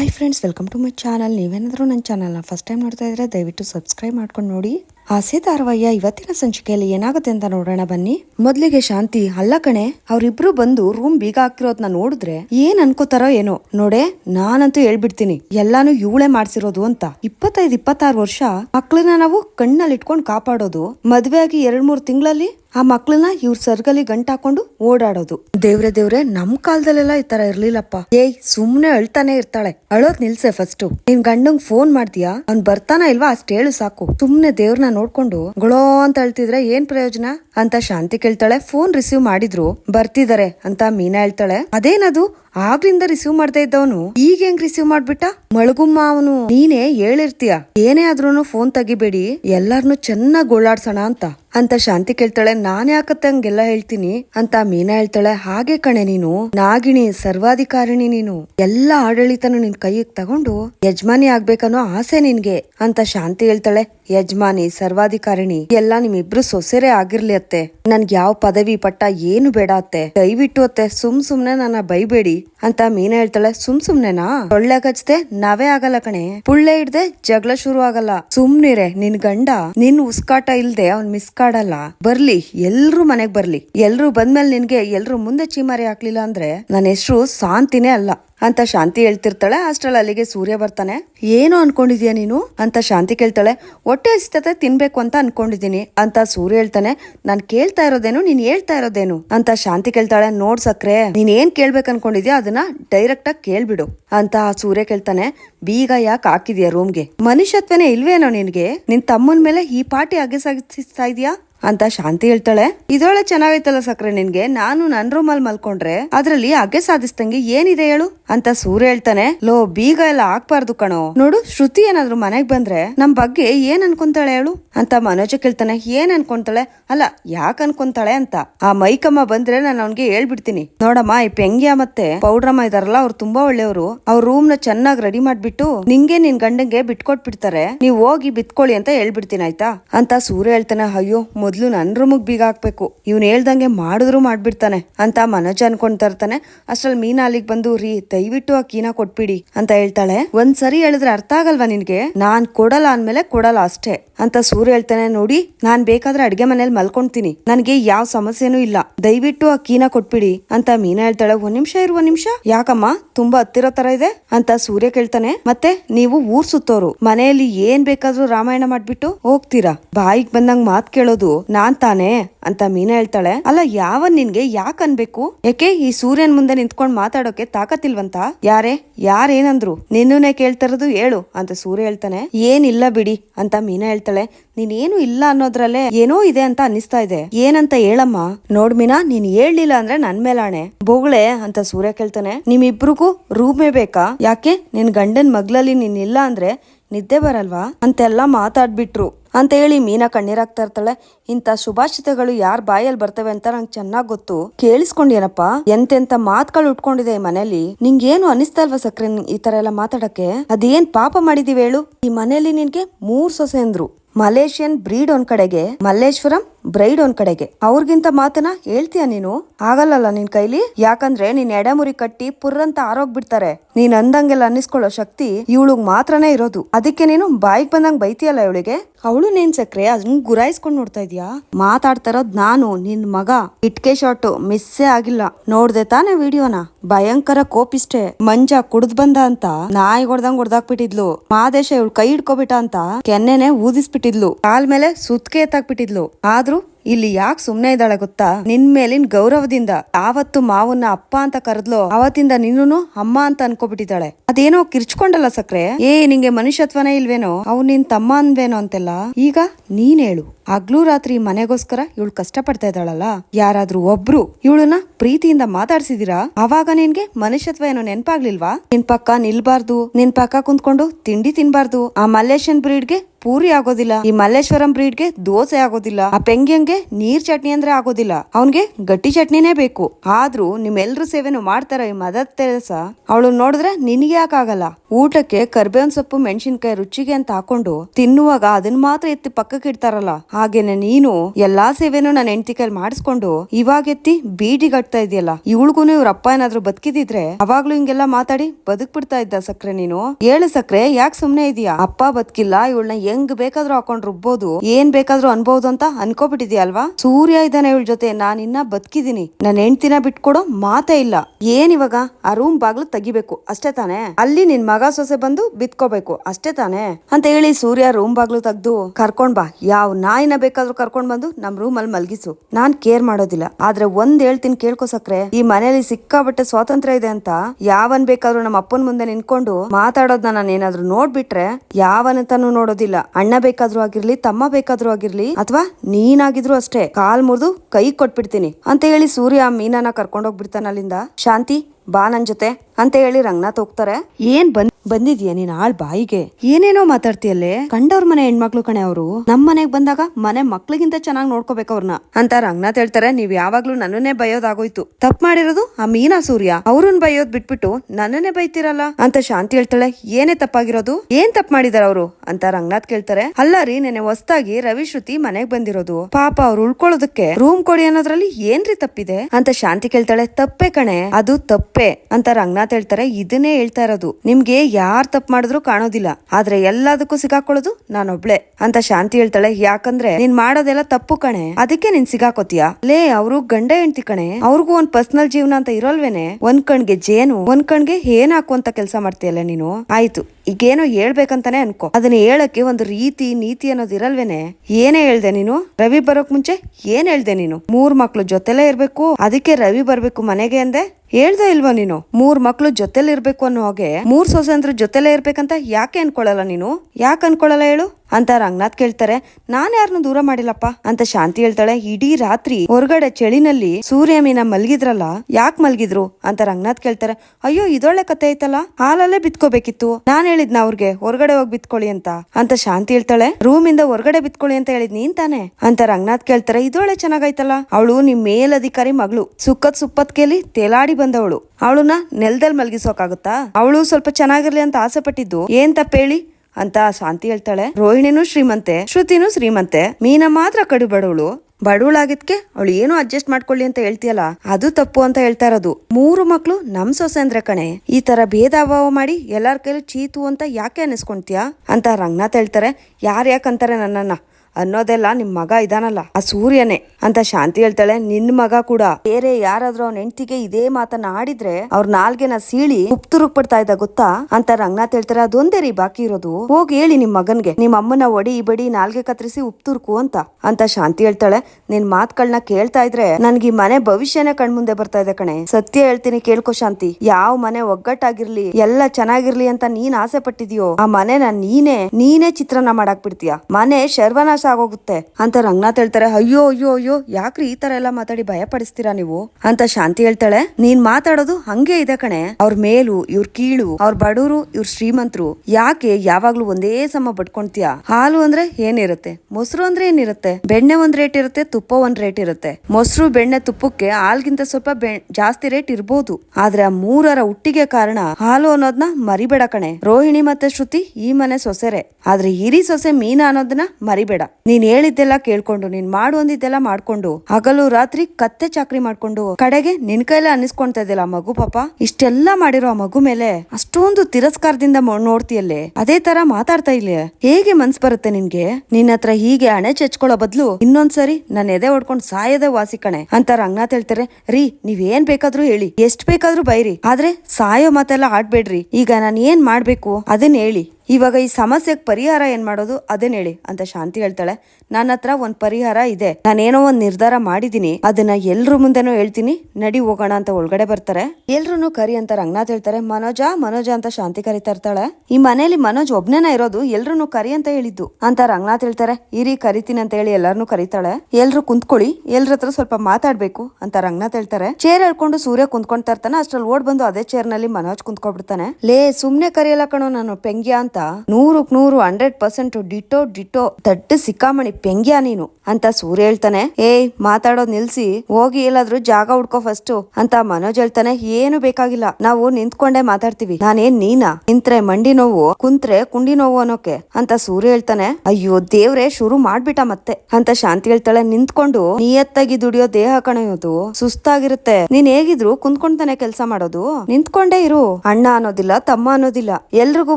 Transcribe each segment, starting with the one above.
Hi friends welcome to my channel ನೀವೇನಾದರೂ ನನ್ನ ಚಾನಲ್ನ ಫಸ್ಟ್ ಟೈಮ್ ನೋಡ್ತಾ ಇದ್ರೆ ದಯವಿಟ್ಟು ಸಬ್ಸ್ಕ್ರೈಬ್ ಮಾಡ್ಕೊಂಡು ನೋಡಿ. ಆಸೆ ಧಾರವಾಹಿಯ ಇವತ್ತಿನ ಸಂಚಿಕೆಯಲ್ಲಿ ಏನಾಗುತ್ತೆ ಅಂತ ನೋಡೋಣ ಬನ್ನಿ. ಮೊದ್ಲಿಗೆ ಶಾಂತಿ, ಅಲ್ಲ ಕಣೆ, ಅವ್ರಿಬ್ರು ಬಂದು ರೂಮ್ ಬೀಗ ಹಾಕಿರೋದ್ನ ನೋಡಿದ್ರೆ ಏನ್ ಅನ್ಕೋತಾರೋ ಏನೋ. ನೋಡೆ, ನಾನಂತೂ ಹೇಳ್ಬಿಡ್ತೀನಿ, ಎಲ್ಲಾನು ಇವಳೆ ಮಾಡ್ಸಿರೋದು ಅಂತ. ಇಪ್ಪತ್ತೈದು, ಇಪ್ಪತ್ತಾರು ವರ್ಷ ಮಕ್ಳನ್ನ ನಾವು ಕಣ್ಣಲ್ಲಿ ಇಟ್ಕೊಂಡು ಕಾಪಾಡೋದು ಮದ್ವೆ ಆಗಿ ಎರಡ್ ಮೂರ್ ತಿಂಗಳಲ್ಲಿ ಆ ಮಕ್ಳನ್ನ ಇವ್ರ ಸರ್ಗಲಿ ಗಂಟಾಕೊಂಡು ಓಡಾಡೋದು. ದೇವ್ರೆ ದೇವ್ರೆ, ನಮ್ ಕಾಲದಲ್ಲೆಲ್ಲ ಈ ತರ ಇರ್ಲಿಲ್ಲಪ್ಪ. ಏಯ್, ಸುಮ್ನೆ ಅಳ್ತಾನೆ ಇರ್ತಾಳೆ. ಅಳೋದ್ ನಿಲ್ಸೆ ಫಸ್ಟ್ ನಿನ್ ಗಂಡಂಗ್ ಫೋನ್ ಮಾಡ್ತೀಯಾ? ಅವ್ನ್ ಬರ್ತಾನ ಇಲ್ವಾ? ಅಷ್ಟ್ ಹೇಳು ಸಾಕು. ಸುಮ್ನೆ ದೇವ್ರನ್ನ ನೋಡ್ಕೊಂಡು ಗೊಳೋ ಅಂತ ಅಳ್ತಿದ್ರೆ ಏನ್ ಪ್ರಯೋಜನ? ಅಂತ ಶಾಂತಿ ಕೇಳ್ತಾಳೆ. ಫೋನ್ ರಿಸೀವ್ ಮಾಡಿದ್ರು. ಬರ್ತಿದಾರೆ ಅಂತ ಮೀನಾ ಹೇಳ್ತಾಳೆ. ಅದೇನದು? ಆಗ್ಲಿಂದ ರಿಸೀವ್ ಮಾಡ್ತಾ ಇದ್ದವನು. ಈಗ ಹೆಂಗ್ ರಿಸೀವ್ ಮಾಡ್ಬಿಟ್ಟ? ಮಳಗುಮ್ಮ ಅವನು. ನೀನೇ ಹೇಳಿರ್ತೀಯ. ಏನೇ ಆದ್ರೂನು ಫೋನ್ ತೆಗಿಬೇಡಿ. ಎಲ್ಲಾರ್ನು ಚೆನ್ನಾಗ್ ಓಡಾಡ್ಸೋಣ ಅಂತ. ಅಂತ ಶಾಂತಿ ಕೇಳ್ತಾಳೆ. ನಾನ್ ಯಾಕತ್ತೆ ಹಂಗೆಲ್ಲ ಹೇಳ್ತೀನಿ ಅಂತ ಮೀನಾ ಹೇಳ್ತಾಳೆ. ಹಾಗೆ ಕಣೆ ನೀನು. ನಾಗಿಣಿ, ಸರ್ವಾಧಿಕಾರಿಣಿ ನೀನು. ಎಲ್ಲ ಆಡಳಿತನು ನಿನ್ ಕೈಗೆ ತಗೊಂಡು ಯಜಮಾನಿ ಆಗ್ಬೇಕನ್ನೋ ಆಸೆ ನಿನ್ಗೆ ಅಂತ ಶಾಂತಿ ಹೇಳ್ತಾಳೆ. ಯಜಮಾನಿ, ಸರ್ವಾಧಿಕಾರಿಣಿ, ಎಲ್ಲ ನಿಮ್ಮಿಬ್ರು ಸೊಸೆರೆ ಆಗಿರ್ಲಿ ಅತ್ತೆ. ನನ್ಗೆ ಯಾವ ಪದವಿ ಪಟ್ಟ ಏನು ಬೇಡ ಅತ್ತೆ. ದಯವಿಟ್ಟು ಅತ್ತೆ, ಸುಮ್ ಸುಮ್ನೆ ನನ್ನ ಬೈಬೇಡಿ ಅಂತ ಮೀನಾ ಹೇಳ್ತಾಳೆ. ಸುಮ್ ಸುಮ್ನೆನಾ? ಒಳ್ಳೆ ಕಚ್ತೆ ನಾವೇ ಆಗಲ್ಲ ಕಣೆ. ಪುಳ್ಳೆ ಹಿಡ್ದೆ ಜಗಳ ಶುರು ಆಗಲ್ಲ. ಸುಮ್ನಿರೆ, ನಿನ್ ಗಂಡ ನಿನ್ ಉಸ್ಕಾಟ ಇಲ್ದೆ ಅವ್ನ್ ಮಿಸ್ಕಾಡಲ್ಲ ಬರ್ಲಿ ಎಲ್ರು ಮನೆಗೆ ಬರ್ಲಿ. ಎಲ್ರು ಬಂದ್ಮೇಲೆ ನಿನ್ಗೆ ಎಲ್ರು ಮುಂದೆ ಚೀಮಾರಿ ಹಾಕ್ಲಿಲ್ಲ ಅಂದ್ರೆ ನನ್ನ ಹೆಸರು ಶಾಂತಿನೇ ಅಲ್ಲ. ಅಂತ ಶಾಂತಿ ಹೇಳ್ತಿರ್ತಾಳೆ, ಅಷ್ಟ್ರಲ್ಲಿ ಅಲ್ಲಿಗೆ ಸೂರ್ಯ ಬರ್ತಾನೆ. ಏನು ಅನ್ಕೊಂಡಿದ್ಯಾ ನೀನು? ಅಂತ ಶಾಂತಿ ಕೇಳ್ತಾಳೆ. ಹೊಟ್ಟೆ ಹಸಿತತೆ, ತಿನ್ಬೇಕು ಅಂತ ಅನ್ಕೊಂಡಿದ್ದೀನಿ. ಅಂತ ಸೂರ್ಯ ಹೇಳ್ತಾನೆ. ನಾನು ಕೇಳ್ತಾ ಇರೋದೇನು? ನೀನ್ ಹೇಳ್ತಾ ಇರೋದೇನು? ಅಂತ ಶಾಂತಿ ಕೇಳ್ತಾಳೆ. ನೋಡ್ ಸಕ್ರೆ, ನೀನ್ ಏನ್ ಕೇಳ್ಬೇಕು ಅನ್ಕೊಂಡಿದ್ಯಾ ಅದನ್ನ ಡೈರೆಕ್ಟ್ ಆಗಿ ಕೇಳ್ಬಿಡು. ಅಂತ ಸೂರ್ಯ ಕೇಳ್ತಾನೆ. ಬೀಗ ಯಾಕೆ ಹಾಕಿದ್ಯಾ ರೂಮ್ಗೆ ಮನುಷ್ಯತ್ವನೇ ಇಲ್ವೇನೋ ನಿನ್ಗೆ? ನಿನ್ ತಮ್ಮನ ಮೇಲೆ ಈ ಪಾಟಿ ಅಗೆ ಸಾಗಿಸ್ತಾ ಇದೀಯಾ? ಅಂತ ಶಾಂತಿ ಹೇಳ್ತಾಳೆ. ಇದೊಳೆ ಚೆನ್ನಾಗೈತಲ್ಲ ಸಕ್ರೆ ನಿನ್ಗೆ? ನಾನು ನನ್ ರೂಮಲ್ಲಿ ಮಲ್ಕೊಂಡ್ರೆ ಅದ್ರಲ್ಲಿ ಅಗ್ಗೆ ಸಾಧಿಸ್ದಂಗೆ ಏನಿದೆ ಹೇಳು? ಅಂತ ಸೂರ್ಯ ಹೇಳ್ತಾನೆ. ಲೋ, ಬೀಗ ಎಲ್ಲ ಹಾಕ್ಬಾರ್ದು ಕಣೋ. ನೋಡು, ಶ್ರುತಿ ಏನಾದ್ರು ಮನೆಗ್ ಬಂದ್ರೆ ನಮ್ ಬಗ್ಗೆ ಏನ್ ಅನ್ಕೊಂತಾಳೆ ಹೇಳು? ಅಂತ ಮನೋಜ ಕೇಳ್ತಾನೆ. ಏನ್ ಅನ್ಕೊಂತಾಳೆ? ಅಲ್ಲ, ಯಾಕ್ ಅನ್ಕೊಂತಾಳೆ ಅಂತ. ಆ ಮೈಕಮ್ಮ ಬಂದ್ರೆ ನಾನು ಅವ್ನ್ಗೆ ಹೇಳ್ಬಿಡ್ತೀನಿ. ನೋಡಮ್ಮ, ಈ ಪೆಂಗ್ಯ ಮತ್ತೆ ಪೌಡ್ರಮ್ಮ ಇದಾರಲ್ಲ, ಅವ್ರು ತುಂಬಾ ಒಳ್ಳೆಯವರು. ಅವ್ರ ರೂಮ್ನ ಚೆನ್ನಾಗಿ ರೆಡಿ ಮಾಡ್ಬಿಟ್ಟು ನಿಂಗೆ ನಿನ್ ಗಂಡಂಗೆ ಬಿಟ್ಕೊಟ್ಬಿಡ್ತಾರೆ. ನೀವ್ ಹೋಗಿ ಬಿತ್ಕೊಳ್ಳಿ ಅಂತ ಹೇಳ್ಬಿಡ್ತೀನಿ, ಆಯ್ತಾ? ಅಂತ ಸೂರ್ಯ ಹೇಳ್ತಾನೆ. ಅಯ್ಯೋ ಮೊದ್ಲು ನನ್ನ ರೂಮಿಗೆ ಬೀಗ ಹಾಕ್ಬೇಕು ಇವ್ನ್ ಹೇಳ್ದಂಗೆ ಮಾಡಿದ್ರು ಮಾಡ್ಬಿಡ್ತಾನೆ ಅಂತ ಮನೋಜ್ ಅನ್ಕೊಂತಾ ಇರ್ತಾನೆ. ಅಷ್ಟ್ರಲ್ಲಿ ಮೀನಾ ಅಲ್ಲಿಗೆ ಬಂದು, ರೀ, ದಯವಿಟ್ಟು ಆ ಕೀನಾ ಕೊಟ್ಬಿಡಿ ಅಂತ ಹೇಳ್ತಾಳೆ. ಒಂದ್ ಸರಿ ಹೇಳಿದ್ರೆ ಅರ್ಥ ಆಗಲ್ವಾ ನಿನ್ಗೆ? ನಾನ್ ಕೊಡಲ್ಲ ಅಂದ್ಮೇಲೆ ಕೊಡಲ್ಲ ಅಷ್ಟೇ ಅಂತ ಸೂರ್ಯ ಹೇಳ್ತಾನೆ. ನೋಡಿ, ನಾನ್ ಬೇಕಾದ್ರೆ ಅಡ್ಗೆ ಮನೇಲಿ ಮಲ್ಕೊಂತೀನಿ. ನನ್ಗೆ ಯಾವ ಸಮಸ್ಯೆನೂ ಇಲ್ಲ. ದಯವಿಟ್ಟು ಆ ಕೀನಾ ಕೊಟ್ಬಿಡಿ ಅಂತ ಮೀನಾ ಹೇಳ್ತಾಳೆ. ಒಂದ್ ನಿಮಿಷ ಇರು, ಒಂದ್ ನಿಮಿಷ. ಯಾಕಮ್ಮ? ತುಂಬಾ ಹತ್ತಿರೋ ತರ ಇದೆ ಅಂತ ಸೂರ್ಯ ಕೇಳ್ತಾನೆ. ಮತ್ತೆ, ನೀವು ಊರ್ ಸುತ್ತೋರು. ಮನೆಯಲ್ಲಿ ಏನ್ ಬೇಕಾದ್ರೂ ರಾಮಾಯಣ ಮಾಡ್ಬಿಟ್ಟು ಹೋಗ್ತೀರಾ? ಬಾಯಿಗೆ ಬಂದಂಗ್ ಮಾತ್ ಕೇಳೋದು. ನಾನ್ ತಾನೇ ಅಂತ ಮೀನಾ ಹೇಳ್ತಾಳೆ. ಅಲ್ಲ ಯಾವ ನಿನ್ಗೆ ಯಾಕ್ ಅನ್ಬೇಕು? ಯಾಕೆ ಈ ಸೂರ್ಯನ್ ಮುಂದೆ ನಿಂತ್ಕೊಂಡ್ ಮಾತಾಡೋಕೆ ತಾಕತ್ತಿಲ್ವಂತ? ಯಾರೇ, ಯಾರೇನಂದ್ರು? ನಿನ್ನನ್ನೇ ಕೇಳ್ತಾರದು ಹೇಳು ಅಂತ ಸೂರ್ಯ ಹೇಳ್ತಾನೆ. ಏನಿಲ್ಲ ಬಿಡಿ ಅಂತ ಮೀನಾ ಹೇಳ್ತಾಳೆ. ನೀನೇನು ಇಲ್ಲ ಅನ್ನೋದ್ರಲ್ಲೇ ಏನೋ ಇದೆ ಅಂತ ಅನ್ನಿಸ್ತಾ ಇದೆ. ಏನಂತ ಹೇಳಮ್ಮ? ನೋಡ್ ಮೀನಾ, ನೀನ್ ಹೇಳ್ಲಿಲ್ಲ ಅಂದ್ರೆ ನನ್ ಮೇಲಾಣೆ. ಬೋಗಳೆ ಅಂತ ಸೂರ್ಯ ಕೇಳ್ತಾನೆ. ನಿಮ್ಮಿಬ್ರಿಗೂ ರೂಮೇ ಬೇಕಾ? ಯಾಕೆ? ನಿನ್ ಗಂಡನ್ ಮಗ್ಲಲ್ಲಿ ನೀನ್ ಇಲ್ಲ ಅಂದ್ರೆ ನಿದ್ದೆ ಬರಲ್ವಾ? ಅಂತೆಲ್ಲ ಮಾತಾಡ್ಬಿಟ್ರು. ಅಂತ ಹೇಳಿ ಮೀನಾ ಕಣ್ಣೀರಾಗ್ತಾ ಇರ್ತಾಳೆ ಇಂಥ ಶುಭಾಷಿತಗಳು ಯಾರ್ ಬಾಯಲ್ಲಿ ಬರ್ತವೆ ಅಂತ ನಂಗೆ ಚೆನ್ನಾಗ್ ಗೊತ್ತು. ಕೇಳಿಸ್ಕೊಂಡೇನಪ್ಪ ಎಂತೆಂತ ಮಾತುಗಳು ಉಟ್ಕೊಂಡಿದೆ ಈ ಮನೇಲಿ. ನಿಂಗೇನು ಅನಿಸ್ತಾ ಇಲ್ವಾ ಸಕ್ರೆ ಈ ತರ ಎಲ್ಲ ಮಾತಾಡಕ್ಕೆ? ಅದೇನ್ ಪಾಪ ಮಾಡಿದೀವಿ ಹೇಳು? ಈ ಮನೇಲಿ ನಿನ್ಗೆ ಮೂರ್ ಸೊಸೆ ಅಂದ್ರು. ಮಲೇಷಿಯನ್ ಬ್ರೀಡ್ ಒಂದ್ ಕಡೆಗೆ, ಮಲ್ಲೇಶ್ವರಂ ಬ್ರೈಡ್ ಒಂದ್ ಕಡೆಗೆ. ಅವ್ರಿಗಿಂತ ಮಾತನ್ನ ಹೇಳ್ತೀಯ ನೀನು? ಆಗಲ್ಲಲ್ಲ ನಿನ್ ಕೈಲಿ? ಯಾಕಂದ್ರೆ ನೀನ್ ಎಡೆಮುರಿ ಕಟ್ಟಿ ಪುರ್ರಂತ ಆರೋಗ್ಬಿಡ್ತಾರೆ ನೀನ್ ಅಂದಂಗೆಲ್ಲ ಅನ್ನಿಸ್ಕೊಳ್ಳೋ ಶಕ್ತಿ ಇವಳಿಗ್ ಮಾತ್ರನೇ ಇರೋದು. ಅದಕ್ಕೆ ನೀನು ಬಾಯಿಗೆ ಬಂದಂಗ್ ಬೈತಿಯಲ್ಲ ಇವಳಿಗೆ? ಅವಳು ನೀನ್ ಸಕ್ರೆ ಅದನ್ನ ಗುರಾಯಿಸ್ಕೊಂಡ್ ನೋಡ್ತಾ ಇದೀಯಾ? ಮಾತಾಡ್ತಾ ಇರೋದ್ ನಾನು, ನಿನ್ ಮಗ. ಇಟ್ಕೆ ಶಾಟ್ ಮಿಸ್ಸೇ ಆಗಿಲ್ಲ. ನೋಡ್ದೆ ತಾನೇ ವಿಡಿಯೋನ? ಭಯಂಕರ ಕೋಪಿಷ್ಟೇ ಮಂಜ ಕುಡ್ದ್ ಬಂದ ಅಂತ ನಾಯಿ ಹೊಡ್ದಂಗ್ ಹೊಡ್ದಾಕ್ಬಿಟ್ಟಿದ್ಲು. ಮಾದೇಶ ಇವಳು ಕೈ ಹಿಡ್ಕೊಬಿಟ್ಟ ಅಂತ ಕೆನ್ನೆನೆ ಊದಿಸ್ಬಿಟ್ಟಿದ್ಲು. ಕಾಲ್ ಮೇಲೆ ಸುತ್ಕೆ ಎತ್ತಾಕ್ಬಿಟ್ಟಿದ್ಲು. ಆದ್ರೂ Non. ಇಲ್ಲಿ ಯಾಕೆ ಸುಮ್ನೆ ಇದ್ದಾಳೆ ಗೊತ್ತಾ? ನಿನ್ ಮೇಲಿನ ಗೌರವದಿಂದ ಯಾವತ್ತು ಮಾವನ್ನ ಅಪ್ಪ ಅಂತ ಕರೆದ್ಲೋ ಅವತ್ತಿಂದ ನಿನ್ನೂ ಅಮ್ಮ ಅಂತ ಅನ್ಕೋಬಿಟ್ಟಿದ್ದಾಳೆ. ಅದೇನೋ ಕಿರ್ಚ್ಕೊಂಡಲ್ಲ ಸಕ್ರೆ? ಏ, ನಿಂಗೆ ಮನುಷ್ಯತ್ವನೇ ಇಲ್ವೇನೋ? ಅವ್ ನಿನ್ ತಮ್ಮ ಅಂದ್ವೇನೋ ಅಂತೆಲ್ಲ? ಈಗ ನೀನ್ ಹೇಳು. ಹಗ್ಲು ರಾತ್ರಿ ಮನೆಗೋಸ್ಕರ ಇವಳು ಕಷ್ಟ ಪಡ್ತಾ ಇದ್ದಾಳಲ್ಲ? ಯಾರಾದ್ರೂ ಒಬ್ರು ಇವಳನ್ನ ಪ್ರೀತಿಯಿಂದ ಮಾತಾಡ್ಸಿದಿರಾ? ಅವಾಗ ನಿನ್ಗೆ ಮನುಷ್ಯತ್ವ ಏನೋ ನೆನ್ಪಾಗ್ಲಿಲ್ವಾ? ನಿನ್ ಪಕ್ಕ ನಿಲ್ಬಾರ್ದು. ನಿನ್ ಪಕ್ಕ ಕುಂತ್ಕೊಂಡು ತಿಂಡಿ ತಿನ್ಬಾರ್ದು. ಆ ಮಲ್ಲೇಶನ್ ಬ್ರೀಡ್ಗೆ ಪೂರಿ ಆಗೋದಿಲ್ಲ. ಈ ಮಲ್ಲೇಶ್ವರಂ ಬ್ರೀಡ್ಗೆ ದೋಸೆ ಆಗೋದಿಲ್ಲ. ಆ ಪೆಂಗ್ಯಂಗೆ ಅವನ್ಗೆ ನೀರ್ ಚಟ್ನಿ ಅಂದ್ರೆ ಆಗೋದಿಲ್ಲ. ಅವನ್ಗೆ ಗಟ್ಟಿ ಚಟ್ನಿನೇ ಬೇಕು. ಆದ್ರೂ ನಿಮ್ಮೆಲ್ರು ಸೇವೆನು ಮಾಡ್ತಾರ ಈ ಮದರ್ ತೆರಸ ಅವಳು ನೋಡಿದ್ರೆ ನಿನಗೆ ಯಾಕಾಗಲ್ಲ ಊಟಕ್ಕೆ ಕರ್ಬೇವಿನ ಸೊಪ್ಪು, ಮೆಣಸಿನ್ಕಾಯಿ ರುಚಿಗೆ ಅಂತ ಹಾಕೊಂಡು ತಿನ್ನುವಾಗ ಅದನ್ನ ಮಾತ್ರ ಎತ್ತಿ ಪಕ್ಕಕ್ಕೆ ಇಡ್ತಾರಲ್ಲ. ಹಾಗೇನೆ ನೀನು ಎಲ್ಲಾ ಸೇವೆನೂ ನನ್ನ ಹೆಂಡತಿ ಕೈಲಿ ಮಾಡಿಸ್ಕೊಂಡು ಇವಾಗ ಎತ್ತಿ ಬೀಡಿ ಗಟ್ತಾ ಇದೆಯಲ್ಲ. ಇವಳಿಗೂನು ಇವ್ರ ಅಪ್ಪ ಏನಾದ್ರು ಬದುಕಿದಿದ್ರೆ ಅವಾಗ್ಲೂ ಹಿಂಗೆಲ್ಲ ಮಾತಾಡಿ ಬದುಕ್ ಬಿಡ್ತಾ ಇದ್ದ ಸಕ್ರೆ ನೀನು. ಏಳು ಸಕ್ರೆ, ಯಾಕೆ ಸುಮ್ನೆ ಇದೀಯಾ? ಅಪ್ಪ ಬದುಕಿಲ್ಲ ಇವಳನ್ನ ಹೆಂಗ್ ಬೇಕಾದ್ರೂ ಹಾಕೊಂಡ್ ರುಬ್ಬೋದು, ಏನ್ ಬೇಕಾದ್ರೂ ಅನ್ಬೋದು ಅಂತ ಅನ್ಕೋಬಿಟ್ಟಿದ್ಯಾ? ಅಲ್ವಾ? ಸೂರ್ಯ ಇದ್ದಾನೆ ಇವಳ ಜೊತೆ. ನಾನಿನ್ನ ಬದುಕಿದೀನಿ. ನನ್ನ ಹೆಂಡ್ತಿನ ಬಿಟ್ಕೊಡೋ ಮಾತೇ ಇಲ್ಲ. ಏನ್ ಇವಾಗ? ಆ ರೂಮ್ ಬಾಗ್ಲು ತೆಗಿಬೇಕು. ಅಷ್ಟೇ ತಾನೇ? ಅಲ್ಲಿ ನಿನ್ ಮಗ ಸೊಸೆ ಬಂದು ಬಿತ್ಕೋಬೇಕು. ಅಷ್ಟೇ ತಾನೇ? ಅಂತ ಹೇಳಿ ಸೂರ್ಯ ರೂಮ್ ಬಾಗ್ಲು ತೆಗ್ದು, ಕರ್ಕೊಂಡ್ ಬಾ. ಯಾವ ನಾಯಿನ ಬೇಕಾದ್ರೂ ಕರ್ಕೊಂಡ್ ಬಂದು ನಮ್ ರೂಮ್ ಅಲ್ಲಿ ಮಲ್ಗಿಸು. ನಾನ್ ಕೇರ್ ಮಾಡೋದಿಲ್ಲ. ಆದ್ರೆ ಒಂದ್ ಹೇಳ್ತೀನಿ ಕೇಳ್ಕೊ ಸಕ್ರೆ. ಈ ಮನೇಲಿ ಸಿಕ್ಕಾಬಟ್ಟೆ ಸ್ವಾತಂತ್ರ್ಯ ಇದೆ ಅಂತ ಯಾವನ್ ಬೇಕಾದ್ರೂ ನಮ್ಮ ಅಪ್ಪನ ಮುಂದೆ ನಿನ್ಕೊಂಡು ಮಾತಾಡೋದನ್ನ ನಾನು ಏನಾದ್ರೂ ನೋಡ್ಬಿಟ್ರೆ ಯಾವನಂತಾನು ನೋಡೋದಿಲ್ಲ. ಅಣ್ಣ ಬೇಕಾದ್ರೂ ಆಗಿರ್ಲಿ, ತಮ್ಮ ಬೇಕಾದ್ರೂ ಆಗಿರ್ಲಿ, ಅಥವಾ ನೀನಾಗಿದ್ರು ಅಷ್ಟೇ. ಕಾಲ್ ಮುರಿದು ಕೈ ಕೊಟ್ಬಿಡ್ತೀನಿ. ಅಂತ ಹೇಳಿ ಸೂರ್ಯ ಮೀನಾನ ಕರ್ಕೊಂಡೋಗ್ಬಿಡ್ತಾನ ಅಲ್ಲಿಂದ. ಶಾಂತಿ ಬಾ ನನ್ ಜೊತೆ ಅಂತ ಹೇಳಿ ರಂಗನಾಥ್ ಹೋಗ್ತಾರೆ. ಏನ್ ಬಂದ್ ಬಂದಿದ್ಯಾ ನೀನ್ ಆಳ್ ಬಾಯಿಗೆ? ಏನೇನೋ ಮಾತಾಡ್ತೀಯಲ್ಲೇ? ಕಂಡವ್ರ ಮನೆ ಹೆಣ್ಮಕ್ಳು ಕಣೆ ಅವರು. ನಮ್ ಮನೆಗ್ ಬಂದಾಗ ಮನೆ ಮಕ್ಳಿಗಿಂತ ಚೆನ್ನಾಗ್ ನೋಡ್ಕೋಬೇಕು ಅವ್ರನ್ನ ಅಂತ ರಂಗನಾಥ್ ಹೇಳ್ತಾರೆ. ನೀವ್ ಯಾವಾಗ್ಲೂ ನನ್ನನ್ನೇ ಬಯೋದಾಗೋಯ್ತು. ತಪ್ಪು ಮಾಡಿರೋದು ಆ ಮೀನಾ ಸೂರ್ಯ. ಅವ್ರನ್ ಬೈಯೋದ್ ಬಿಟ್ಬಿಟ್ಟು ನನ್ನನ್ನೇ ಬೈತಿರಲ್ಲ ಅಂತ ಶಾಂತಿ ಹೇಳ್ತಾಳೆ. ಏನೇ ತಪ್ಪಾಗಿರೋದು? ಏನ್ ತಪ್ಪು ಮಾಡಿದಾರ ಅವರು ಅಂತ ರಂಗನಾಥ್ ಕೇಳ್ತಾರೆ. ಅಲ್ಲ ರೀ ನೆನೆ ಹೊಸ್ತಾಗಿ ರವಿಶ್ರುತಿ ಮನೆಗ್ ಬಂದಿರೋದು. ಪಾಪ ಅವ್ರು ಉಳ್ಕೊಳ್ಳೋದಕ್ಕೆ ರೂಮ್ ಕೊಡಿ ಅನ್ನೋದ್ರಲ್ಲಿ ಏನ್ರಿ ತಪ್ಪಿದೆ? ಅಂತ ಶಾಂತಿ ಕೇಳ್ತಾಳೆ. ತಪ್ಪೆ ಕಣೆ. ಅದು ತಪ್ಪೇ. ಅಂತ ರಂಗನಾಥ್ ಹೇಳ್ತಾರೆ, ಇದನ್ನೇ ಹೇಳ್ತಾ ಇರೋದು. ನಿಮ್ಗೆ ಯಾರ್ ತಪ್ಪು ಮಾಡಿದ್ರು ಕಾಣೋದಿಲ್ಲ, ಆದ್ರೆ ಎಲ್ಲದಕ್ಕೂ ಸಿಗಾಕೊಳ್ಳೋದು ನಾನೊಬ್ಳೆ ಅಂತ ಶಾಂತಿ ಹೇಳ್ತಾಳೆ. ಯಾಕಂದ್ರೆ ನೀನ್ ಮಾಡೋದೆಲ್ಲ ತಪ್ಪು ಕಣೆ. ಅದಕ್ಕೆ ನೀನ್ ಸಿಗಾಕೋತೀಯ? ಲೇ, ಅವ್ರು ಗಂಡ ಹೆಂಡ್ತಿ ಕಣೆ. ಅವ್ರಿಗೂ ಒಂದ್ ಪರ್ಸನಲ್ ಜೀವನ ಅಂತ ಇರೋಲ್ವೇನೆ? ಒಂದ್ ಕಣ್ಗೆ ಜೇನು, ಒಂದ್ ಕಣ್ಗೆ ಏನ್ ಹಾಕುವಂತ ಕೆಲಸ ಮಾಡ್ತೀಯಲ್ಲ ನೀನು? ಆಯ್ತು, ಈಗೇನೋ ಹೇಳ್ಬೇಕಂತಾನೆ ಅನ್ಕೋ. ಅದನ್ನ ಹೇಳಕ್ಕೆ ಒಂದು ರೀತಿ, ನೀತಿ ಅನ್ನೋದು ಇರಲ್ವೇನೆ? ಏನೇ ಹೇಳ್ದೆ ನೀನು? ರವಿ ಬರೋಕ್ ಮುಂಚೆ ಏನ್ ಹೇಳ್ದೆ ನೀನು? ಮೂರ್ ಮಕ್ಳು ಜೊತೆಲೇ ಇರ್ಬೇಕು, ಅದಕ್ಕೆ ರವಿ ಬರ್ಬೇಕು ಮನೆಗೆ ಅಂದೆ. ಹೇಳ್ದೆ ಇಲ್ವಾ ನೀನು? ಮೂರ್ ಮಕ್ಳು ಜೊತೆಲಿ ಇರ್ಬೇಕು ಅನ್ನೋ ಹಾಗೆ ಮೂರ್ ಸೊಸೆಂದ್ರ ಜೊತೆಲೇ ಇರ್ಬೇಕಂತ ಯಾಕೆ ಅನ್ಕೊಳಲ್ಲ ನೀನು? ಯಾಕೆ ಅನ್ಕೊಳಲ್ಲ ಹೇಳು? ಅಂತ ರಂಗನಾಥ್ ಕೇಳ್ತಾರೆ. ನಾನ್ ಯಾರನ್ನು ದೂರ ಮಾಡಿಲ್ಲಪ್ಪ ಅಂತ ಶಾಂತಿ ಹೇಳ್ತಾಳೆ. ಇಡೀ ರಾತ್ರಿ ಹೊರಗಡೆ ಚಳಿನಲ್ಲಿ ಸೂರ್ಯ ಮೀನ ಮಲ್ಗಿದ್ರಲ್ಲ, ಯಾಕೆ ಮಲ್ಗಿದ್ರು ಅಂತ ರಂಗನಾಥ್ ಕೇಳ್ತಾರೆ. ಅಯ್ಯೋ ಇದೊಳ್ಳೆ ಕತೆ ಐತಲ್ಲ? ಹಾಲಲ್ಲೇ ಬಿತ್ಕೋಬೇಕಿತ್ತು. ನಾನ್ ಹೇಳಿದ್ನ ಅವ್ರಿಗೆ, ಹೊರಗಡೆ ಹೋಗಿ ಬಿತ್ಕೊಳ್ಳಿ ಅಂತ ಅಂತ ಶಾಂತಿ ಹೇಳ್ತಾಳೆ. ರೂಮ್ ಇಂದ ಹೊರಗಡೆ ಬಿತ್ಕೊಳ್ಳಿ ಅಂತ ಹೇಳಿದ್ ನೀನ್ ತಾನೆ? ಅಂತ ರಂಗನಾಥ್ ಕೇಳ್ತಾರೆ. ಇದೊಳ್ಳೆ ಚೆನ್ನಾಗೈತಲ್ಲ? ಅವಳು ನಿಮ್ ಮೇಲಧಿಕಾರಿ ಮಗಳು. ಸುಕ್ಕತ್ ಸುಪ್ಪತ್ ಕೇಳಿ ತೇಲಾಡಿ ಬಂದವಳು. ಅವಳನ್ನ ನೆಲದಲ್ಲಿ ಮಲ್ಗಿಸೋಕಾಗುತ್ತಾ? ಅವಳು ಸ್ವಲ್ಪ ಚೆನ್ನಾಗಿರ್ಲಿ ಅಂತ ಆಸೆ ಪಟ್ಟಿದ್ದು ಏನ್ ತಪ್ಪೇಳಿ? ಅಂತ ಶಾಂತಿ ಹೇಳ್ತಾಳೆ. ರೋಹಿಣಿನೂ ಶ್ರೀಮಂತೆ, ಶ್ರುತಿನೂ ಶ್ರೀಮಂತೆ. ಮೀನ ಮಾತ್ರ ಕಡು ಬಡವಳು. ಬಡವಳಾಗಿದ್ಕೆ ಅವಳು ಏನು ಅಡ್ಜಸ್ಟ್ ಮಾಡ್ಕೊಳ್ಳಿ ಅಂತ ಹೇಳ್ತೀಯಲ್ಲ, ಅದು ತಪ್ಪು ಅಂತ ಹೇಳ್ತಾ ಇರೋದು. ಮೂರು ಮಕ್ಕಳು ನಮ್ ಸೊಸೆ ಅಂದ್ರೆ ಕಣೆ. ಈ ತರ ಭೇದ ಅಭಾವ ಮಾಡಿ ಎಲ್ಲಾರ ಕೈಲಿ ಚೀತು ಅಂತ ಯಾಕೆ ಅನಿಸ್ಕೊಂತೀಯ ಅಂತ ರಂಗನಾಥ್ ಹೇಳ್ತಾರೆ. ಯಾರ್ ಯಾಕಂತಾರೆ ನನ್ನನ್ನ? ಅನ್ನೋದೆಲ್ಲ ನಿಮ್ ಮಗ ಇದಾನಲ್ಲ, ಆ ಸೂರ್ಯನೇ. ಅಂತ ಶಾಂತಿ ಹೇಳ್ತಾಳೆ, ನಿನ್ ಮಗ ಕೂಡ. ಬೇರೆ ಯಾರಾದ್ರೂ ಅವ್ನ ಹೆಂಡತಿಗೆ ಇದೇ ಮಾತನ್ನ ಆಡಿದ್ರೆ ಅವ್ರ ನಾಲ್ಗೆನ ಸೀಳಿ ಉಪ್ತುರುಕ್ ಪಡ್ತಾ ಇದ್ದ ಗೊತ್ತಾ? ಅಂತ ರಂಗನಾಥ್ ಹೇಳ್ತಾರೆ, ಅದೊಂದೇ ರೀ ಬಾಕಿ ಇರೋದು. ಹೋಗಿ ಹೇಳಿ ನಿಮ್ ಮಗನ್ಗೆ. ನಿಮ್ ಅಮ್ಮನ ಒಡಿ ಬಡಿ ನಾಲ್ಗೆ ಕತ್ತರಿಸಿ ಉಪ್ತುರ್ಕು ಅಂತ. ಅಂತ ಶಾಂತಿ ಹೇಳ್ತಾಳೆ, ನಿನ್ ಮಾತ್ಗಳನ್ನ ಕೇಳ್ತಾ ಇದ್ರೆ ನನ್ಗೆ ಈ ಮನೆ ಭವಿಷ್ಯನೇ ಕಣ್ಮುಂದೆ ಬರ್ತಾ ಇದೆ ಕಣೆ. ಸತ್ಯ ಹೇಳ್ತೀನಿ ಕೇಳ್ಕೊ ಶಾಂತಿ. ಯಾವ ಮನೆ ಒಗ್ಗಟ್ಟಾಗಿರ್ಲಿ, ಎಲ್ಲ ಚೆನ್ನಾಗಿರ್ಲಿ ಅಂತ ನೀನ್ ಆಸೆ ಪಟ್ಟಿದ್ಯೋ ಆ ಮನೆನ ನೀನೇ ನೀನೇ ಚಿತ್ರಣ ಮಾಡಾಕ್ ಬಿಡ್ತೀಯ ಮನೆ ಶರ್ವನಾಶ ಆಗೋಗುತ್ತೆ. ಅಂತ ರಂಗನಾಥ್ ಹೇಳ್ತಾರೆ, ಅಯ್ಯೋ ಅಯ್ಯೋ ಅಯ್ಯೋ, ಯಾಕ್ರಿ ಈ ತರ ಎಲ್ಲ ಮಾತಾಡಿ ಭಯ ಪಡಿಸ್ತೀರಾ ನೀವು? ಅಂತ ಶಾಂತಿ ಹೇಳ್ತಾಳೆ, ನೀನ್ ಮಾತಾಡೋದು ಹಂಗೆ ಇದೆ ಕಣೆ. ಅವ್ರ ಮೇಲು, ಇವ್ರ ಕೀಳು, ಅವ್ರ ಬಡವರು ಇವ್ರ ಶ್ರೀಮಂತರು. ಯಾಕೆ ಯಾವಾಗ್ಲೂ ಒಂದೇ ಸಮ ಬಡ್ಕೊಂತೀಯ? ಹಾಲು ಅಂದ್ರೆ ಏನಿರುತ್ತೆ? ಮೊಸರು ಅಂದ್ರೆ ಏನಿರುತ್ತೆ? ಬೆಣ್ಣೆ ಒಂದ್ ರೇಟ್ ಇರುತ್ತೆ, ತುಪ್ಪ ಒಂದ್ ರೇಟ್ ಇರುತ್ತೆ. ಮೊಸರು, ಬೆಣ್ಣೆ, ತುಪ್ಪಕ್ಕೆ ಹಾಲ್ಗಿಂತ ಸ್ವಲ್ಪ ಜಾಸ್ತಿ ರೇಟ್ ಇರ್ಬೋದು. ಆದ್ರೆ ಆ ಮೂರರ ಹುಟ್ಟಿಗೆ ಕಾರಣ ಹಾಲು ಅನ್ನೋದನ್ನ ಮರಿಬೇಡ ಕಣೆ. ರೋಹಿಣಿ ಮತ್ತೆ ಶ್ರುತಿ ಈ ಮನೆ ಸೊಸೆರೆ. ಆದ್ರೆ ಹಿರಿ ಸೊಸೆ ಮೀನಾ ಅನ್ನೋದನ್ನ ಮರಿಬೇಡ. ನೀನ್ ಹೇಳಿದ್ದೆಲ್ಲ ಕೇಳ್ಕೊಂಡು, ನೀನ್ ಮಾಡು ಅಂದಿದ್ದೆಲ್ಲ ಮಾಡ್ಕೊಂಡು, ಹಗಲು ರಾತ್ರಿ ಕತ್ತೆ ಚಾಕ್ರಿ ಮಾಡ್ಕೊಂಡು ಕಡೆಗೆ ನಿನ್ ಕೈಲೇ ಅನ್ನಿಸ್ಕೊಂತಾ ಇದೆಯಲ್ಲ ಮಗು ಪಾಪ. ಇಷ್ಟೆಲ್ಲ ಮಾಡಿರೋ ಆ ಮಗು ಮೇಲೆ ಅಷ್ಟೊಂದು ತಿರಸ್ಕಾರದಿಂದ ನೋಡ್ತಿಯಲ್ಲೇ? ಅದೇ ತರ ಮಾತಾಡ್ತಾ ಇಲ್ಲ? ಹೇಗೆ ಮನ್ಸ್ ಬರುತ್ತೆ ನಿನ್ಗೆ? ನಿನ್ನ ಹತ್ರ ಹೀಗೆ ಹಣೆ ಚೆಚ್ಕೊಳ್ಳೋ ಬದ್ಲು ಇನ್ನೊಂದ್ಸರಿ ನನ್ನ ಎದೆ ಹೊಡ್ಕೊಂಡು ಸಾಯದೆ ವಾಸಿ ಕಣೆ ಅಂತ ರಂಗನಾಥ್ ಹೇಳ್ತಾರೆ. ರೀ ನೀವ್ ಏನ್ ಬೇಕಾದ್ರೂ ಹೇಳಿ. ಎಷ್ಟ್ ಬೇಕಾದ್ರೂ ಬೈರಿ. ಆದ್ರೆ ಸಾಯೋ ಮಾತೆಲ್ಲ ಆಡ್ಬೇಡ್ರಿ. ಈಗ ನಾನು ಏನ್ ಮಾಡ್ಬೇಕು? ಅದನ್ನ ಹೇಳಿ. ಇವಾಗ ಈ ಸಮಸ್ಯೆಗೆ ಪರಿಹಾರ ಏನ್ ಮಾಡೋದು? ಅದನ್ನ ಹೇಳಿ ಅಂತ ಶಾಂತಿ ಹೇಳ್ತಾಳೆ. ನನ್ನ ಹತ್ರ ಒಂದ್ ಪರಿಹಾರ ಇದೆ. ನಾನೇನೋ ಒಂದ್ ನಿರ್ಧಾರ ಮಾಡಿದೀನಿ. ಅದನ್ನ ಎಲ್ರ ಮುಂದೆನೂ ಹೇಳ್ತೀನಿ. ನಡಿ ಹೋಗೋಣ ಅಂತ ಒಳಗಡೆ ಬರ್ತಾರೆ. ಎಲ್ರು ಕರಿ ಅಂತ ರಂಗನಾಥ್ ಹೇಳ್ತಾರೆ. ಮನೋಜ ಮನೋಜ ಅಂತ ಶಾಂತಿ ಕರಿತಾ ಇರ್ತಾಳೆ ಈ ಮನೇಲಿ ಮನೋಜ್ ಒಬ್ನೇನ ಇರೋದು ಎಲ್ರು ಕರಿ ಅಂತ ಹೇಳಿದ್ದು ಅಂತ ರಂಗನಾಥ್ ಹೇಳ್ತಾರೆ. ಇರಿ, ಕರಿತೀನಿ ಅಂತ ಹೇಳಿ ಎಲ್ಲಾರ್ನು ಕರಿತಾಳೆ. ಎಲ್ರು ಕುಂತ್ಕೊಳ್ಳಿ. ಎಲ್ರ ಹತ್ರ ಸ್ವಲ್ಪ ಮಾತಾಡ್ಬೇಕು ಅಂತ ರಂಗನಾಥ್ ಹೇಳ್ತಾರೆ. ಚೇರ್ ಹೇಳ್ಕೊಂಡು ಸೂರ್ಯ ಕುಂತ್ಕೊಂಡ್ತಾ ಇರ್ತಾನೆ ಅಷ್ಟ್ರಲ್ಲಿ ಓಡ್ ಬಂದು ಅದೇ ಚೇರ್ನಲ್ಲಿ ಮನೋಜ್ ಕುಂತ್ಕೊಬಿಡ್ತಾನೆ. ಲೇ, ಸುಮ್ನೆ ಕರಿಯಲ್ಲ ಕಣೋ ನಾನು. ಪೆಂಗ್ಯ ಅಂತ. ನೂರಕ್ ನೂರು ಹಂಡ್ರೆಡ್ ಪರ್ಸೆಂಟ್ ಡಿಟೋ ಡಿಟೋ ದಡ್ಡ ಸಿಕ್ಕಾಮಣಿ ಪೆಂಗ್ಯ ನೀನು ಅಂತ ಸೂರ್ಯ ಹೇಳ್ತಾನೆ. ಏಯ್, ಮಾತಾಡೋದ್ ನಿಲ್ಸಿ. ಹೋಗಿ ಎಲ್ಲಾದ್ರೂ ಜಾಗ ಹುಡ್ಕೋ ಫಸ್ಟ್ ಅಂತ ಮನೋಜ್ ಹೇಳ್ತಾನೆ. ಏನು ಬೇಕಾಗಿಲ್ಲ. ನಾವು ನಿಂತ್ಕೊಂಡೇ ಮಾತಾಡ್ತೀವಿ. ನಾನೇನ್ ನೀನಾ? ನಿಂತ್ರೆ ಮಂಡಿ ನೋವು, ಕುಂತ್ರೆ ಕುಂಡಿ ನೋವು ಅನ್ನೋಕೆ ಅಂತ ಸೂರ್ಯ ಹೇಳ್ತಾನೆ. ಅಯ್ಯೋ, ದೇವ್ರೆ, ಶುರು ಮಾಡ್ಬಿಟ್ಟ ಮತ್ತೆ ಅಂತ ಶಾಂತಿ ಹೇಳ್ತಾಳೆ. ನಿಂತ್ಕೊಂಡು ನಿಯತ್ತಾಗಿ ದುಡಿಯೋ ದೇಹ ಕಣೆಯೋದು ಸುಸ್ತಾಗಿರುತ್ತೆ. ನೀನ್ ಹೇಗಿದ್ರು ಕುಂತ್ಕೊಂಡ್ತಾನೆ ಕೆಲಸ ಮಾಡೋದು? ನಿಂತ್ಕೊಂಡೇ ಇರು. ಅಣ್ಣ ಅನ್ನೋದಿಲ್ಲ, ತಮ್ಮ ಅನ್ನೋದಿಲ್ಲ. ಎಲ್ರಿಗೂ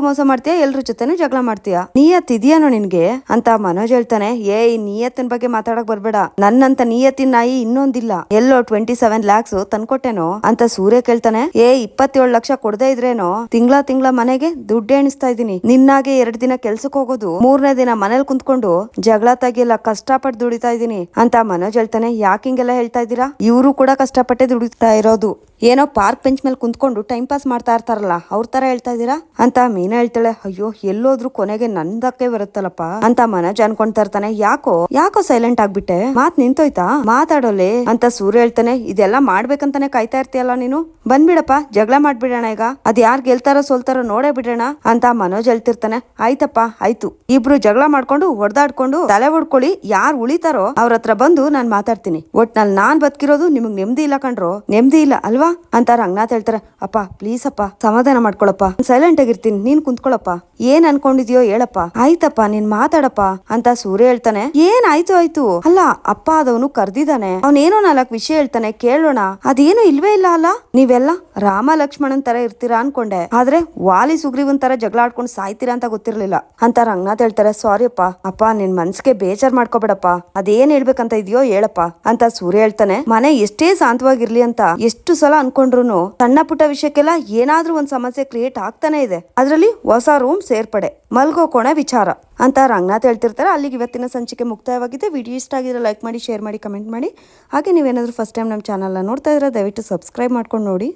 ಮೋಸ ಮಾಡ್ತೀಯ? ಎಲ್ರ ಜೊತೆನೂ ಜಗಳ ಮಾಡ್ತೀಯ? ನಿಯತ್ ಇದೆಯಾನೋ ನಿನ್ಗೆ? ಅಂತ ಮನೋಜ್ ಹೇಳ್ತಾನೆ, ಏಯ್, ನಿಯತ್ತಿನ ಬಗ್ಗೆ ಮಾತಾಡಕ್ ಬರ್ಬೇಡ. ನನ್ನಂತ ನಿಯತ್ತಿನ ನಾಯಿ ಇನ್ನೊಂದಿಲ್ಲ. ಎಲ್ಲೋ ಟ್ವೆಂಟಿ ಸೆವೆನ್ ಲ್ಯಾಕ್ಸ್ ತಂದ್ಕೊಟ್ಟೆನೋ? ಅಂತ ಸೂರ್ಯ ಕೇಳ್ತಾನೆ ಏ ಇಪ್ಪತ್ತೇಳು ಲಕ್ಷ ಕೊಡದೇ ಇದ್ರೇನೋ? ತಿಂಗಳ ತಿಂಗಳ ಮನೆಗೆ ದುಡ್ಡು ಎಣಿಸ್ತಾ ಇದೀನಿ ನಿನ್ನಾಗೆ ಎರಡ್ ದಿನ ಕೆಲ್ಸಕ್ಕೆ ಹೋಗೋದು, ಮೂರನೇ ದಿನ ಮನೇಲಿ ಕುಂತ್ಕೊಂಡು ಜಗಳ ತೆಗಿಯಲ್ಲ ಕಷ್ಟಪಟ್ಟು ದುಡಿತಾ ಇದೀನಿ ಅಂತ ಮನೋಜ್ ಹೇಳ್ತಾನೆ, ಯಾಕೆ ಹಿಂಗೆಲ್ಲ ಹೇಳ್ತಾ ಇದ್ದೀರಾ? ಇವರು ಕೂಡ ಕಷ್ಟಪಟ್ಟೆ ದುಡಿತಾ ಇರೋದು. ಏನೋ ಪಾರ್ಕ್ ಬೆಂಚ್ ಮೇಲೆ ಕುಂತ್ಕೊಂಡು ಟೈಮ್ ಪಾಸ್ ಮಾಡ್ತಾ ಇರ್ತಾರಲ್ಲ, ಅವ್ರ ತರ ಹೇಳ್ತಾ ಇದೀರಾ ಅಂತ ಮೀನಾ ಹೇಳ್ತಾಳೆ, ಅಯ್ಯೋ, ಎಲ್ಲೋದ್ರು ಕೊನೆಗೆ ನಂದಕ್ಕೆ ಬರುತ್ತಲ್ಲಪ್ಪ? ಅಂತ ಮನೋಜ್ ಅನ್ಕೊಂತಾ ಇರ್ತಾನೆ. ಯಾಕೋ ಯಾಕೋ ಸೈಲೆಂಟ್ ಆಗ್ಬಿಟ್ಟೆ. ಮಾತ್ ನಿಂತೋಯ್ತಾ? ಮಾತಾಡೋಲೆ? ಅಂತ ಸೂರ್ಯ ಹೇಳ್ತಾನೆ, ಇದೆಲ್ಲ ಮಾಡ್ಬೇಕಂತಾನೆ ಕಾಯ್ತಾ ಇರ್ತೀಯಲ್ಲ ನೀನು? ಬಂದ್ಬಿಡಪ್ಪ, ಜಗಳ ಮಾಡ್ಬಿಡೋಣ ಈಗ. ಅದ್ ಯಾರ್ ಗೆಲ್ತಾರೋ ಸೋಲ್ತಾರೋ ನೋಡೇ ಬಿಡೋಣ. ಅಂತ ಮನೋಜ್ ಹೇಳ್ತಿರ್ತಾನೆ. ಆಯ್ತಪ್ಪ, ಆಯ್ತು. ಇಬ್ರು ಜಗಳ ಮಾಡ್ಕೊಂಡು ಹೊಡೆದಾಡ್ಕೊಂಡು ತಲೆ ಹೊಡ್ಕೊಳ್ಳಿ. ಯಾರ್ ಉಳಿತಾರೋ ಅವ್ರ ಹತ್ರ ಬಂದು ನಾನ್ ಮಾತಾಡ್ತೀನಿ. ಒಟ್ನಲ್ಲಿ ನಾನ್ ಬದುಕಿರೋದು ನಿಮಗ್ ನೆಮ್ಮದಿ ಇಲ್ಲ ಕಣ್ರೋ. ನೆಮ್ಮದಿ ಇಲ್ಲ, ಅಲ್ವಾ? ಅಂತ ರಂಗನಾಥ್ ಹೇಳ್ತಾರೆ, ಅಪ್ಪ ಪ್ಲೀಸ್ ಅಪ್ಪ, ಸಮಾಧಾನ ಮಾಡ್ಕೊಳಪ್ಪ. ಸೈಲೆಂಟ್ ಆಗಿರ್ತೀನಿ, ನೀನ್ ಕುಂತ್ಕೊಳಪ್ಪ. ಏನ್ ಅನ್ಕೊಂಡಿದ್ಯೋ ಹೇಳಪ್ಪ. ಆಯ್ತಪ್ಪ, ನೀನ್ ಮಾತಾಡಪ್ಪ ಅಂತ ಸೂರ್ಯ ಹೇಳ್ತಾನೆ. ಏನ್ ಆಯ್ತು ಆಯ್ತು? ಅಲ್ಲ, ಅಪ್ಪ ಅದವನು ಕರ್ದಿದ್ದಾನೆ. ಅವನೇನೋ ನಾಲ್ಕು ವಿಷಯ ಹೇಳ್ತಾನೆ, ಕೇಳೋಣ. ಅದೇನು ಇಲ್ವೇ ಇಲ್ಲ ಅಲ್ಲ? ನೀವೆಲ್ಲ ರಾಮ ಲಕ್ಷ್ಮಣನ್ ತರ ಇರ್ತೀರಾ ಅನ್ಕೊಂಡೆ. ಆದ್ರೆ ವಾಲಿ ಸುಗ್ರೀವನ್ ತರ ಜಗಳ ಆಡ್ಕೊಂಡು ಸಾಯ್ತೀರಾ ಅಂತ ಗೊತ್ತಿರ್ಲಿಲ್ಲ ಅಂತ ರಂಗನಾಥ್ ಹೇಳ್ತಾರೆ. ಸಾರಿ ಅಪ್ಪ. ಅಪ್ಪ, ನಿನ್ ಮನ್ಸಿಗೆ ಬೇಜಾರ್ ಮಾಡ್ಕೋಬೇಡಪ್ಪ. ಅದೇನ್ ಹೇಳ್ಬೇಕಂತ ಇದೆಯೋ ಹೇಳಪ್ಪ ಅಂತ ಸೂರ್ಯ ಹೇಳ್ತಾನೆ. ಮನೆ ಎಷ್ಟೇ ಶಾಂತವಾಗಿರ್ಲಿ ಅಂತ, ಎಷ್ಟು ಸಲ ಅನ್ಕೊಂಡ್ರು ಸಣ್ಣ ಪುಟ್ಟ ವಿಷಯಕ್ಕೆಲ್ಲ ಏನಾದ್ರೂ ಒಂದ್ ಸಮಸ್ಯೆ ಕ್ರಿಯೇಟ್ ಆಗ್ತಾನೆ ಇದೆ. ಅದರಲ್ಲಿ ಹೊಸ ರೂಮ್ ಸೇರ್ಪಡೆ ಮಲ್ಗೋ ಕೋಣೆ ವಿಚಾರ ಅಂತ ರಂಗನಾಥ್ ಹೇಳ್ತಿರ್ತಾರೆ. ಅಲ್ಲಿಗೆ ಇವತ್ತಿನ ಸಂಚಿಕೆ ಮುಕ್ತಾಯವಾಗಿದೆ. ವಿಡಿಯೋ ಇಷ್ಟ ಆಗಿದ್ರೆ ಲೈಕ್ ಮಾಡಿ ಶೇರ್ ಮಾಡಿ ಕಮೆಂಟ್ ಮಾಡಿ. ಹಾಗೆ ನೀವೇನಾದ್ರೂ ಫಸ್ಟ್ ಟೈಮ್ ನಮ್ಮ ಚಾನಲ್ನ ನೋಡ್ತಾ ಇದ್ರೆ ದಯವಿಟ್ಟು ಸಬ್ಸ್ಕ್ರೈಬ್ ಮಾಡ್ಕೊಂಡು ನೋಡಿ.